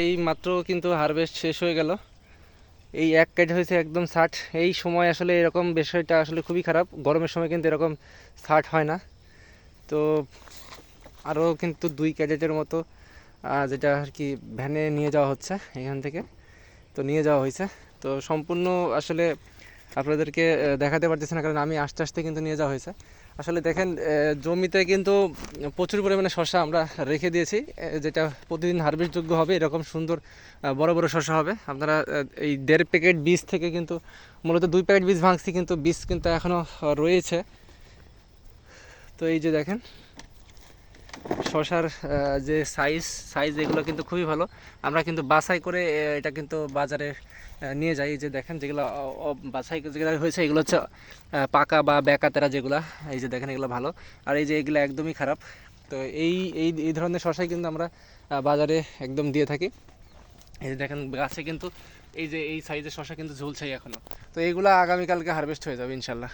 এই মাত্র কিন্তু হারভেস্ট শেষ হয়ে গেল। এই এক কেজি হয়েছে একদম ষাট। এই সময় আসলে এরকম বিষয়টা আসলে খুবই খারাপ। গরমের সময় কিন্তু এরকম ষাট হয় না। তো আরও কিন্তু দুই ক্যাডেটের মতো যেটা আর কি ভ্যানে নিয়ে যাওয়া হচ্ছে এখান থেকে। তো নিয়ে যাওয়া হয়েছে। তো সম্পূর্ণ আসলে আপনাদেরকে দেখাতে পারতেছি না, কারণ আমি আস্তে আস্তে কিন্তু নিয়ে যাওয়া হয়েছে। আসলে দেখেন জমিতে কিন্তু প্রচুর পরিমাণে শসা আমরা রেখে দিয়েছি যেটা প্রতিদিন হারভেস্ট যোগ্য হবে, এরকম সুন্দর বড় বড় শসা হবে। আপনারা এই দেড় প্যাকেট বীজ থেকে কিন্তু, মূলত দুই প্যাকেট বীজ ভাঙছি, কিন্তু বীজ কিন্তু এখনও রয়েছে। তো এই যে দেখেন শশার যে সাইজ সাইজ এগুলো কিন্তু খুবই ভালো। আমরা কিন্তু বাছাই করে এটা কিন্তু বাজারে নিয়ে যাই। যে দেখেন যেগুলো বাছাই যেগুলো হয়েছে, এগুলো হচ্ছে পাকা বা ব্যাকাতেরা যেগুলো। এই যে দেখেন এগুলো ভালো। আর এই যে এগুলো একদমই খারাপ। তো এই এই এই ধরনের শশাই কিন্তু আমরা বাজারে একদম দিয়ে থাকি। এই যে দেখেন গাছে কিন্তু, এই যে, এই সাইজের শশা কিন্তু ঝুলছেই এখনও। তো এইগুলো আগামীকালকে হারভেস্ট হয়ে যাবে ইনশাল্লাহ।